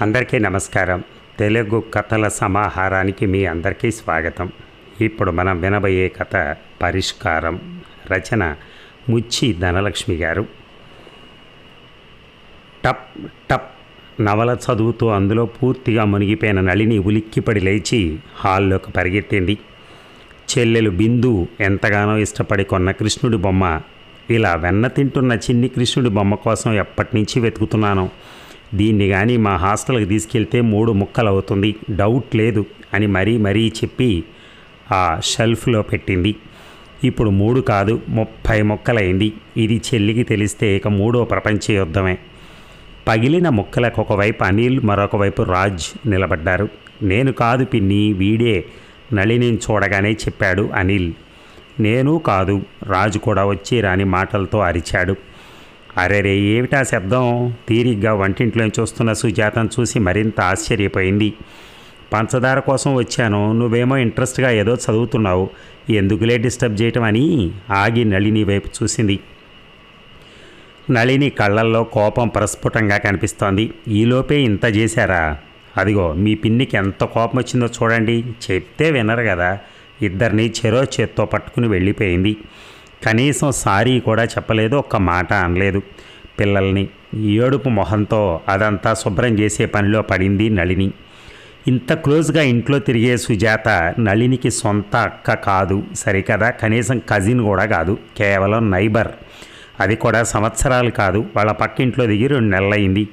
అందరికీ నమస్కారం. తెలుగు కథల సమాహారానికి మీ అందరికీ స్వాగతం. ఇప్పుడు మనం వినబోయే కథ పరిష్కారం. రచన ముచ్చి ధనలక్ష్మి గారు. టప్ టప్ నవల చదువుతూ అందులో పూర్తిగా మునిగిపోయిన నళిని ఉలిక్కిపడి లేచి హాల్లోకి పరిగెత్తింది. చెల్లెలు బిందు ఎంతగానో ఇష్టపడి కొన్న కృష్ణుడి బొమ్మ. ఇలా వెన్న తింటున్న చిన్ని కృష్ణుడి బొమ్మ కోసం ఎప్పటి నుంచి వెతుకుతున్నాను దీన్ని కానీ మా హాస్టల్కి తీసుకెళ్తే మూడు ముక్కలు అవుతుంది డౌట్ లేదు అని మరీ మరీ చెప్పి ఆ షెల్ఫ్లో పెట్టింది. ఇప్పుడు మూడు కాదు ముప్పై ముక్కలైంది. ఇది చెల్లికి తెలిస్తే ఇక మూడో ప్రపంచ యుద్ధమే. పగిలిన ముక్కలకు ఒకవైపు అనిల్ మరొక వైపు రాజ్ నిలబడ్డారు. నేను కాదు పిన్ని వీడే నళిని చూడగానే చెప్పాడు అనిల్. నేను కాదు రాజు కూడా వచ్చి రాని మాటలతో అరిచాడు. అరే రే ఏమిటా శబ్దం? తీరిగ్గా వంటింట్లో చూస్తున్న సుజాతను చూసి మరింత ఆశ్చర్యపోయింది. పంచదార కోసం వచ్చాను. నువ్వేమో ఇంట్రెస్ట్గా ఏదో చదువుతున్నావు. ఎందుకులే డిస్టర్బ్ చేయటం అని ఆగి నళిని వైపు చూసింది. నళిని కళ్ళల్లో కోపం ప్రస్ఫుటంగా కనిపిస్తోంది. ఈలోపే ఇంత చేశారా? అదిగో మీ పిన్నికి ఎంత కోపం వచ్చిందో చూడండి. చెప్తే వినరు కదా. ఇద్దరిని చెరో చేత్తో పట్టుకుని వెళ్ళిపోయింది. కనీసం సారీ కూడా చెప్పలేదు ఒక్క మాట అనలేదు. పిల్లల్ని ఏడుపు మొహంతో అదంతా శుభ్రం చేసే పనిలో పడింది నళిని. ఇంత క్లోజ్గా ఇంట్లో తిరిగే సుజాత నళినికి సొంత అక్క కాదు సరికదా? కనీసం కజిన్ కూడా కాదు కేవలం నైబర్. అది కూడా సంవత్సరాలు కాదు వాళ్ళ పక్కింట్లో దిగి రెండు నెలలైంది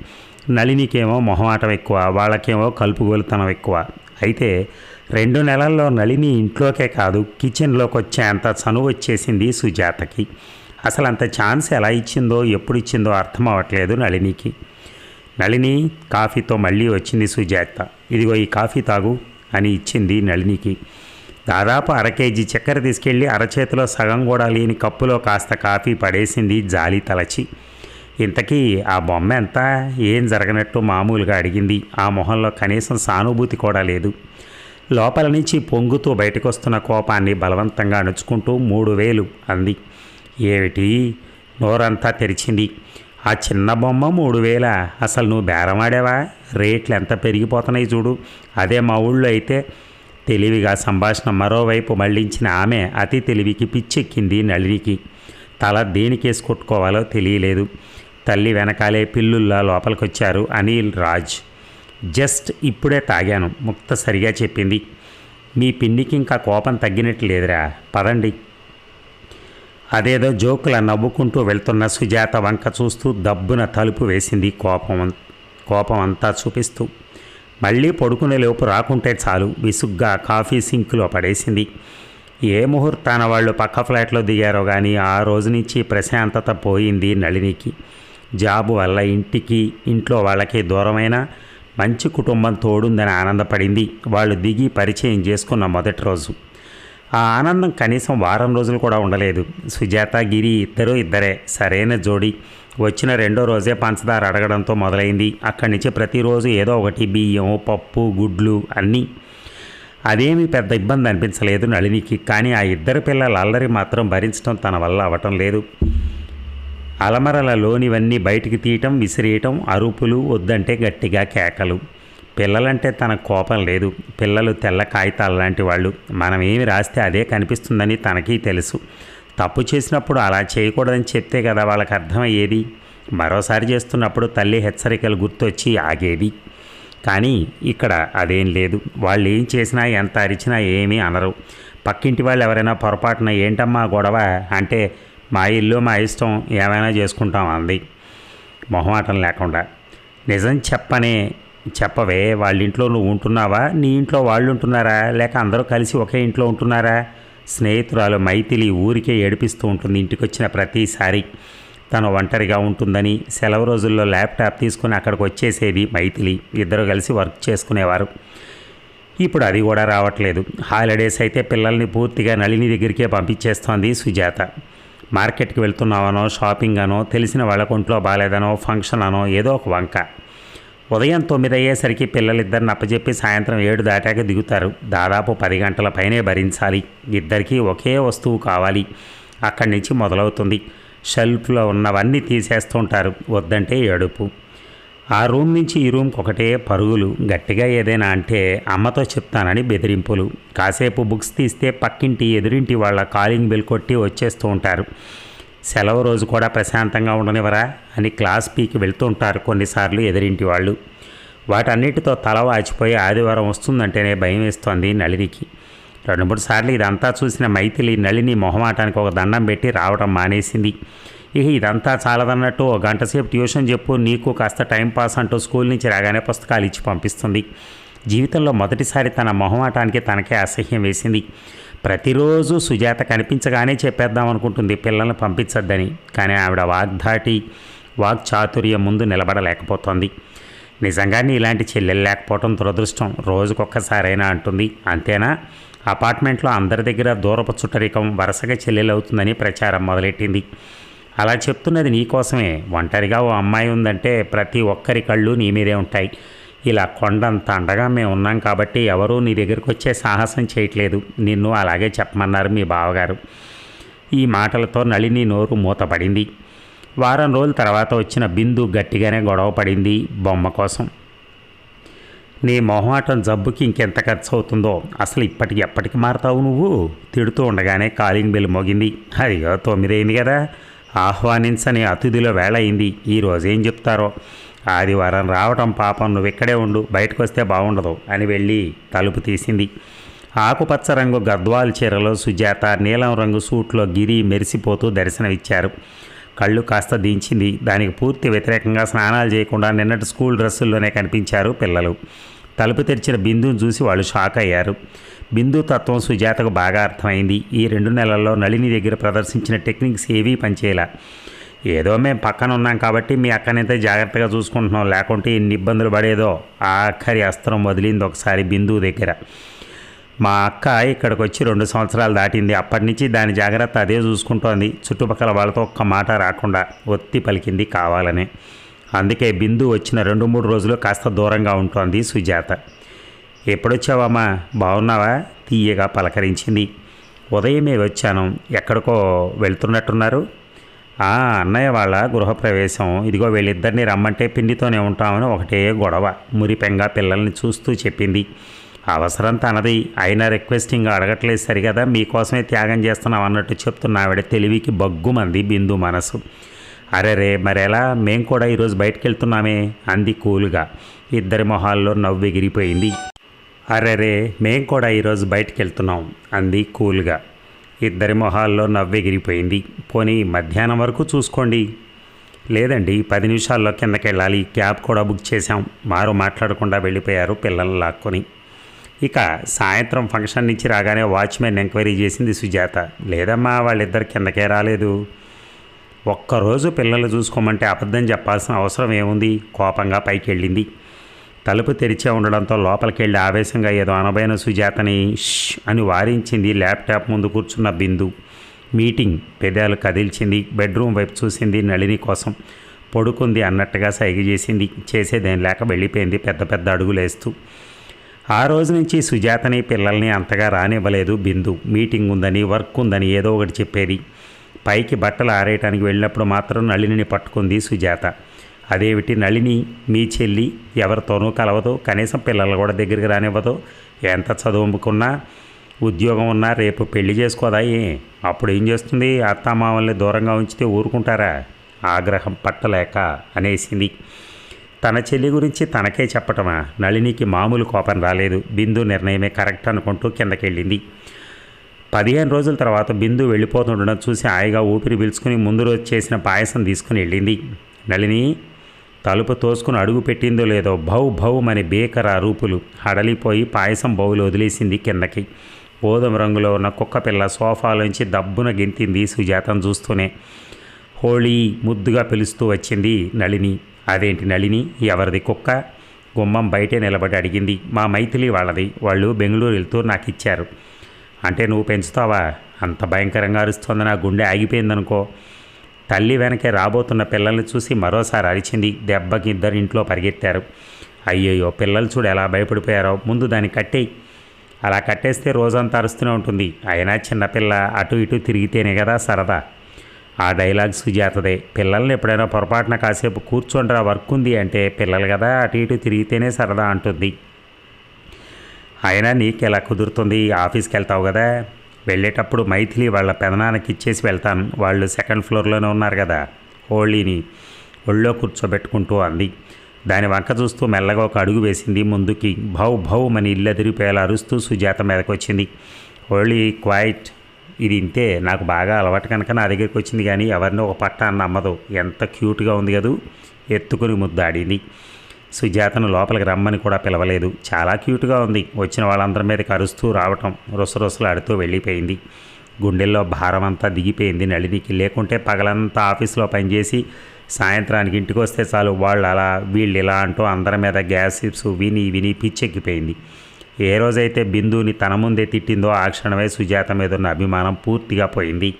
నళినికేమో మొహమాటం ఎక్కువ వాళ్ళకేమో కలుపుగోలుతనం ఎక్కువ. అయితే రెండు నెలల్లో నళిని ఇంట్లోకే కాదు కిచెన్లోకి వచ్చే అంత చనువు వచ్చేసింది సుజాతకి. అసలు అంత ఛాన్స్ ఎలా ఇచ్చిందో ఎప్పుడు ఇచ్చిందో అర్థం అవ్వట్లేదు నళినికి. నళిని కాఫీతో మళ్ళీ వచ్చింది సుజాత. ఇదిగో ఈ కాఫీ తాగు అని ఇచ్చింది నళినికి. దాదాపు అర కేజీ చక్కెర తీసుకెళ్ళి అరచేతిలో సగం కూడా లేని కప్పులో కాస్త కాఫీ పడేసింది జాలి తలచి. ఇంతకీ ఆ బొమ్మ ఎంత? ఏం జరగనట్టు మామూలుగా అడిగింది. ఆ మొహంలో కనీసం సానుభూతి కూడా లేదు. లోపల నుంచి పొంగుతూ బయటకొస్తున్న కోపాన్ని బలవంతంగా అణుచుకుంటూ మూడు వేలు అంది. ఏమిటి? నోరంతా తెరిచింది. ఆ చిన్న బొమ్మ మూడు వేల. అసలు నువ్వు బేరమాడావా? రేట్లు ఎంత పెరిగిపోతున్నాయి చూడు. అదే మా ఊళ్ళో అయితే తెలివిగా సంభాషణ మరోవైపు మళ్ళించిన ఆమె అతి తెలివికి పిచ్చెక్కింది నళినికి. తల దేనికేసి కొట్టుకోవాలో తెలియలేదు. తల్లి వెనకాలే పిల్లుల్లా లోపలికొచ్చారు అనిల్ రాజ్. జస్ట్ ఇప్పుడే తాగాను. ముక్త సరిగా చెప్పింది. మీ పిన్నికి ఇంకా కోపం తగ్గినట్టు లేదురా. పదండి. అదేదో జోకుల నవ్వుకుంటూ వెళ్తున్న సుజాత వంక చూస్తూ దబ్బున తలుపు వేసింది కోపం కోపం అంతా చూపిస్తూ. మళ్ళీ పడుకునే లోపు రాకుంటే చాలు. విసుగ్గా కాఫీ సింక్లో పడేసింది. ఏ ముహూర్తాన వాళ్ళు పక్క ఫ్లాట్లో దిగారో కానీ ఆ రోజు నుంచి ప్రశాంతత పోయింది నళినికి. జాబు వల్ల ఇంటికి ఇంట్లో వాళ్ళకి దూరమైన మంచి కుటుంబం తోడుందని ఆనందపడింది. వాళ్ళు దిగి పరిచయం చేసుకున్న మొదటి రోజు. ఆ ఆనందం కనీసం వారం రోజులు కూడా ఉండలేదు. సుజాత గిరి ఇద్దరూ ఇద్దరే. సరైన జోడి. వచ్చిన రెండో రోజే పంచదార అడగడంతో మొదలైంది. అక్కడి నుంచి ప్రతిరోజు ఏదో ఒకటి బియ్యం పప్పు గుడ్లు అన్నీ. అదేమీ పెద్ద ఇబ్బంది అనిపించలేదు నళినికి. కానీ ఆ ఇద్దరు పిల్లల అల్లరి మాత్రం భరించడం తన వల్ల అవటం లేదు. అలమరలలోనివన్నీ బయటికి తీయటం విసిరేయటం అరుపులు వద్దంటే గట్టిగా కేకలు. పిల్లలంటే తన కోపం లేదు. పిల్లలు తెల్ల కాగితాలు లాంటి వాళ్ళు. మనం ఏమి రాస్తే అదే కనిపిస్తుందని తనకి తెలుసు. తప్పు చేసినప్పుడు అలా చేయకూడదని చెప్తే కదా వాళ్ళకి అర్థమయ్యేది? మరోసారి చేస్తున్నప్పుడు తల్లి హెచ్చరికలు గుర్తొచ్చి ఆగేది. కానీ ఇక్కడ అదేం లేదు. వాళ్ళు ఏం చేసినా ఎంత అరిచినా ఏమీ అనరు. పక్కింటి వాళ్ళు ఎవరైనా పొరపాటున ఏంటమ్మా గొడవ? అంటే మా ఇల్లు మా ఇష్టం ఏమైనా చేసుకుంటాం అంది. మొహమాటం లేకుండా. నిజం చెప్పనే చెప్పవే వాళ్ళ ఇంట్లో నువ్వు ఉంటున్నావా? నీ ఇంట్లో వాళ్ళు ఉంటున్నారా? లేక అందరూ కలిసి ఒకే ఇంట్లో ఉంటున్నారా? స్నేహితురాలు మైథిలి ఊరికే ఏడిపిస్తూ ఉంటుంది ఇంటికి వచ్చిన ప్రతిసారి. తను ఒంటరిగా ఉంటుందని సెలవు రోజుల్లో ల్యాప్టాప్ తీసుకుని అక్కడికి వచ్చేసేది మైథిలి. ఇద్దరు కలిసి వర్క్ చేసుకునేవారు. ఇప్పుడు అది కూడా రావట్లేదు. హాలిడేస్ అయితే పిల్లల్ని పూర్తిగా నళిని దగ్గరికే పంపించేస్తోంది సుజాత. మార్కెట్కి వెళ్తున్నావనో షాపింగ్ అనో తెలిసిన వాళ్ళ ఒంట్లో బాగాలేదనో ఫంక్షన్ అనో ఏదో ఒక వంక. ఉదయం తొమ్మిది అయ్యేసరికి పిల్లలిద్దరిని అప్పచెప్పి సాయంత్రం ఏడు దాటాక దిగుతారు. దాదాపు పది గంటల పైనే భరించాలి. ఇద్దరికీ ఒకే వస్తువు కావాలి. అక్కడి నుంచి మొదలవుతుంది. షెల్ఫ్లో ఉన్నవన్నీ తీసేస్తుంటారు. వద్దంటే ఏడుపు. ఆ రూమ్ నుంచి ఈ రూమ్కి ఒకటే పరుగులు. గట్టిగా ఏదైనా అంటే అమ్మతో చెప్తానని బెదిరింపులు. కాసేపు బుక్స్ తీస్తే పక్కింటి ఎదురింటి వాళ్ళ కాలింగ్ బెల్ కొట్టి వచ్చేస్తూ ఉంటారు. సెలవు రోజు కూడా ప్రశాంతంగా ఉండనివరా అని క్లాస్ పీకి వెళ్తుంటారు కొన్నిసార్లు ఎదురింటి వాళ్ళు. వాటన్నిటితో తల వాచిపోయి ఆదివారం వస్తుందంటేనే భయం వేస్తోంది నళినికి. రెండు మూడు సార్లు ఇదంతా చూసిన మైథిలి నళిని మొహమాటానికి ఒక దండం పెట్టి రావడం మానేసింది. ఇక ఇదంతా చాలదన్నట్టు ఒక గంట సేపు ట్యూషన్ చెప్పు నీకు కాస్త టైం పాస్ అంటూ స్కూల్ నుంచి రాగానే పుస్తకాలు ఇచ్చి పంపిస్తుంది. జీవితంలో మొదటిసారి తన మొహమాటానికి తనకే అసహ్యం వేసింది. ప్రతిరోజు సుజాత కనిపించగానే చెప్పేద్దాం అనుకుంటుంది పిల్లల్ని పంపించద్దని. కానీ ఆవిడ వాగ్దాటి వాక్చాతుర్యం ముందు నిలబడలేకపోతోంది. నిజంగా ఇలాంటి చెల్లెలు లేకపోవడం దురదృష్టం. రోజుకొక్కసారైనా అంటుంది. అంతేనా? అపార్ట్మెంట్లో అందరి దగ్గర దూరపు చుట్టరికం వరుసగా చెల్లెలు అవుతుందని ప్రచారం మొదలెట్టింది. అలా చెప్తున్నది నీకోసమే ఒంటరిగా ఓ అమ్మాయి ఉందంటే ప్రతి ఒక్కరి కళ్ళు నీ మీదే ఉంటాయి. ఇలా కొండంత అండగా మేము ఉన్నాం కాబట్టి ఎవరూ నీ దగ్గరికి వచ్చే సాహసం చేయట్లేదు. నిన్ను అలాగే చెప్పమన్నారు మీ బావగారు. ఈ మాటలతో నళిని నోరు మూతపడింది. వారం రోజుల తర్వాత వచ్చిన బిందు గట్టిగానే గొడవ పడింది బొమ్మ కోసం. నీ మొహమాటం జబ్బుకి ఇంకెంత ఖర్చు అవుతుందో అసలు ఇప్పటికి ఎప్పటికి మారుతావు నువ్వు? తిడుతూ ఉండగానే కాలింగ్ బెల్ మోగింది. అదిగో తొమ్మిదైంది కదా. ఆహ్వానించని అతిథుల వేళ అయింది. ఈరోజు ఏం చెప్తారో? ఆదివారం రావటం పాపం నువ్వు ఇక్కడే ఉండు బయటకు వస్తే బాగుండదు అని వెళ్ళి తలుపు తీసింది. ఆకుపచ్చ రంగు గద్వాల్ చీరలో సుజాత నీలం రంగు సూట్లో గిరి మెరిసిపోతూ దర్శనమిచ్చారు. కళ్ళు కాస్త దించింది. దానికి పూర్తి వ్యతిరేకంగా స్నానాలు చేయకుండా నిన్నటి స్కూల్ డ్రెస్సుల్లోనే కనిపించారు పిల్లలు. తలుపు తెరిచిన బిందుని చూసి వాళ్ళు షాక్ అయ్యారు. బిందు తత్వం సుజాతకు బాగా అర్థమైంది. ఈ రెండు నెలల్లో నళిని దగ్గర ప్రదర్శించిన టెక్నిక్స్ ఏవీ పనిచేయలా. ఏదో మేము పక్కన ఉన్నాం కాబట్టి మీ అక్కనైతే జాగ్రత్తగా చూసుకుంటున్నాం. లేకుంటే ఎన్ని ఇబ్బందులు పడేదో ఆఖరి అస్త్రం వదిలింది ఒకసారి బిందువు దగ్గర. మా అక్క ఇక్కడికి వచ్చి రెండు సంవత్సరాలు దాటింది. అప్పటి నుంచి దాని జాగ్రత్త అదే చూసుకుంటోంది. చుట్టుపక్కల వాళ్ళతో ఒక్క మాట రాకుండా ఒత్తి పలికింది కావాలని. అందుకే బిందు వచ్చిన రెండు మూడు రోజులు కాస్త దూరంగా ఉంటోంది సుజాత. ఎప్పుడొచ్చావమ్మా? బాగున్నావా తీయగా పలకరించింది. ఉదయమే వచ్చాను. ఎక్కడికో వెళ్తున్నట్టున్నారు. ఆ అన్నయ్య వాళ్ళ గృహప్రవేశం. ఇదిగో వీళ్ళిద్దరిని రమ్మంటే పిండితోనే ఉంటామని ఒకటే గొడవ. మురిపెంగా పిల్లల్ని చూస్తూ చెప్పింది. అవసరం తనది. అయినా రిక్వెస్టింగ్ అడగట్లేదు సరిగదా? మీకోసమే త్యాగం చేస్తున్నాం అన్నట్టు చెప్తున్న ఆవిడ తెలివికి బగ్గుమంది బిందు మనసు. అరే రే మరెలా? మేం కూడా ఈరోజు బయటకు వెళ్తున్నామే అంది కూల్గా. ఇద్దరి మొహాల్లో నవ్వు ఎగిరిపోయింది. అరే రే మేం కూడా ఈరోజు బయటకు వెళ్తున్నాం అంది కూల్గా. ఇద్దరి మొహాల్లో నవ్వు ఎగిరిపోయింది. పోనీ మధ్యాహ్నం వరకు చూసుకోండి. లేదండి పది నిమిషాల్లో కిందకి వెళ్ళాలి క్యాబ్ కూడా బుక్ చేశాం. మారు మాట్లాడకుండా వెళ్ళిపోయారు పిల్లల్ని లాక్కొని. ఇక సాయంత్రం ఫంక్షన్ నుంచి రాగానే వాచ్మెన్ ఎంక్వైరీ చేసింది సుజాత. లేదమ్మా వాళ్ళిద్దరు కిందకే రాలేదు. ఒక్కరోజు పిల్లలు చూసుకోమంటే అబద్ధం చెప్పాల్సిన అవసరం ఏముంది? కోపంగా పైకి వెళ్ళింది తలుపు తెరిచే ఉండడంతో లోపలికి వెళ్ళి ఆవేశంగా ఏదో అనబైన సుజాతని ష్ అని వారించింది ల్యాప్టాప్ ముందు కూర్చున్న బిందు. మీటింగ్ పెదాలు కదిల్చింది. బెడ్రూమ్ వైపు చూసింది నళిని కోసం పడుకుంది అన్నట్టుగా సైగ చేసింది. చేసేదేం లేక వెళ్ళిపోయింది పెద్ద పెద్ద అడుగులేస్తూ. ఆ రోజు నుంచి సుజాతని పిల్లల్ని అంతగా రానివ్వలేదు బిందు. మీటింగ్ ఉందని వర్క్ ఉందని ఏదో ఒకటి చెప్పేది. పైకి బట్టలు ఆరేయటానికి వెళ్ళినప్పుడు మాత్రం నళినిని పట్టుకుంది సుజాత అదేమిటి నళిని మీ చెల్లి ఎవరితోనూ కలవదు కనీసం పిల్లలు కూడా దగ్గరికి రానివ్వదు. ఎంత చదువుకున్నా ఉద్యోగం ఉన్నా రేపు పెళ్ళి చేసుకోదా అప్పుడు ఏం చేస్తుంది? అత్తామామల్ని దూరంగా ఉంచితే ఊరుకుంటారా? ఆగ్రహం పట్టలేక అనేసింది. తన చెల్లి గురించి తనకే చెప్పటమా? నళినికి మామూలు కోపం రాలేదు. బిందు నిర్ణయమే కరెక్ట్ అనుకుంటూ కిందకెళ్ళింది. పదిహేను రోజుల తర్వాత బిందు వెళ్ళిపోతుండడం చూసి హాయిగా ఊపిరి పీల్చుకుని ముందు రోజు చేసిన పాయసం తీసుకుని వెళ్ళింది. నళిని తలుపు తోసుకుని అడుగు పెట్టిందో లేదో భౌ భౌ అని బేకర రూపులు హడలిపోయి పాయసం బౌలు వదిలేసింది కిందకి. గోధుమ రంగులో ఉన్న కుక్క పిల్ల సోఫాలోంచి దబ్బున గెంతింది సుజాతను చూస్తూనే. హోళీ ముద్దుగా పిలుస్తూ వచ్చింది నళిని. అదేంటి నళిని? ఎవరిది కుక్క? గుమ్మం బయటే నిలబడి అడిగింది. మా మైథిలి వాళ్ళది. వాళ్ళు బెంగళూరు వెళ్తూ నాకు ఇచ్చారు అంటే నువ్వు పెంచుతావా? అంత భయంకరంగా అరుస్తోంది నా గుండె ఆగిపోయిందనుకో. తల్లి వెనకే రాబోతున్న పిల్లల్ని చూసి మరోసారి అరిచింది దెబ్బకి ఇద్దరు ఇంట్లో పరిగెత్తారు. అయ్యయ్యో పిల్లలు చూడు ఎలా భయపడిపోయారో. ముందు దాన్ని కట్టేయి. అలా కట్టేస్తే రోజంతా అరుస్తూనే ఉంటుంది. అయినా చిన్నపిల్ల అటు ఇటు తిరిగితేనే కదా సరదా. ఆ డైలాగ్ సుజాతదే. పిల్లల్ని ఎప్పుడైనా పొరపాటున కాసేపు కూర్చోండిరా వర్క్ ఉంది అంటే పిల్లలు కదా అటు ఇటు తిరిగితేనే సరదా అంటుంది. అయినా నీకు ఎలా కుదురుతుంది? ఆఫీస్కి వెళ్తావు కదా. వెళ్ళేటప్పుడు మైథిలి వాళ్ళ పెదనాన్నకి ఇచ్చేసి వెళ్తాను. వాళ్ళు సెకండ్ ఫ్లోర్లోనే ఉన్నారు కదా. హోళీని ఒళ్ళో కూర్చోబెట్టుకుంటూ అంది. దాని వంక చూస్తూ మెల్లగా ఒక అడుగు వేసింది ముందుకి. భౌ భౌ మన ఇల్లు ఎదిరిపోయేలా అరుస్తూ సుజాత మీదకి వచ్చింది ఓళ్ళీ క్వైట్ ఇది ఇంతే. నాకు బాగా అలవాటు కనుక నా దగ్గరికి వచ్చింది కానీ ఎవరిని ఒక పట్ట అన్న నమ్మదు ఎంత క్యూట్గా ఉంది కదూ. ఎత్తుకుని ముద్దాడింది. సుజాతను లోపలికి రమ్మని కూడా పిలవలేదు. చాలా క్యూట్గా ఉంది. వచ్చిన వాళ్ళందరి మీద కరుస్తూ రావటం రుసరుసలాడుతూ వెళ్ళిపోయింది. గుండెల్లో భారం అంతా దిగిపోయింది నళినికి. లేకుంటే పగలంతా ఆఫీస్లో పనిచేసి సాయంత్రానికి ఇంటికి వస్తే చాలు వాళ్ళు అలా వీళ్ళు ఇలా అంటూ అందరి మీద గ్యాసిప్స్ విని విని పిచ్చెక్కిపోయింది. ఏ రోజైతే బిందుని తన ముందే తిట్టిందో ఆ క్షణమే సుజాత మీద ఉన్న అభిమానం పూర్తిగా పోయింది.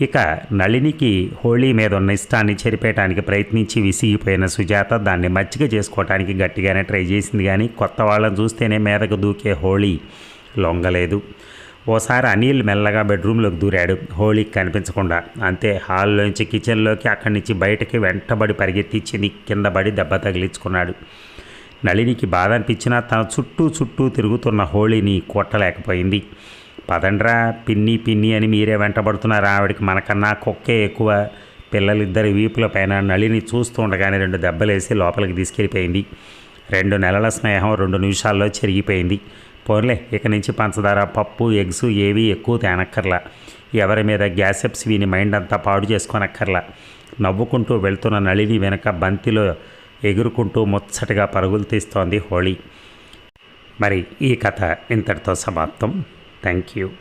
ఇక నళినికి హోళీ మీద ఉన్న ఇష్టాన్ని చెరిపేయటానికి ప్రయత్నించి విసిగిపోయిన సుజాత దాన్ని మచ్చిక చేసుకోవటానికి గట్టిగానే ట్రై చేసింది కానీ కొత్త వాళ్ళని చూస్తేనే మీదకు దూకే హోళీ లొంగలేదు. ఓసారి అనిల్ మెల్లగా బెడ్రూమ్లోకి దూరాడు. హోళీకి కనిపించకుండా. అంతే హాల్లోంచి కిచెన్లోకి అక్కడి నుంచి బయటకి వెంటబడి పరిగెత్తించింది కింద పడి దెబ్బ తగిలించుకున్నాడు. నళినికి బాధ అనిపించినా తన చుట్టూ చుట్టూ తిరుగుతున్న హోళీని కొట్టలేకపోయింది. పదండ్రా పిన్ని పిన్ని అని మీరే వెంటబడుతున్నారు. ఆవిడకి మనకన్నా కుక్కే ఎక్కువ. పిల్లలిద్దరి వీపుల పైన నళిని చూస్తూ ఉండగానే రెండు దెబ్బలేసి లోపలికి తీసుకెళ్ళిపోయింది. రెండు నెలల స్నేహం రెండు నిమిషాల్లో చెరిగిపోయింది. పోన్లే ఇక నుంచి పంచదార పప్పు ఎగ్స్ ఏవి ఎక్కువ తేనక్కర్లా. ఎవరి మీద గ్యాసెప్స్ వీని మైండ్ అంతా పాడు చేసుకోనక్కర్లా. నవ్వుకుంటూ వెళ్తున్న నళిని వెనక బంతిలో ఎగురుకుంటూ ముచ్చటగా పరుగులు తీస్తోంది హోళీ. మరి ఈ కథ ఇంతటితో సమాప్తం. Thank you.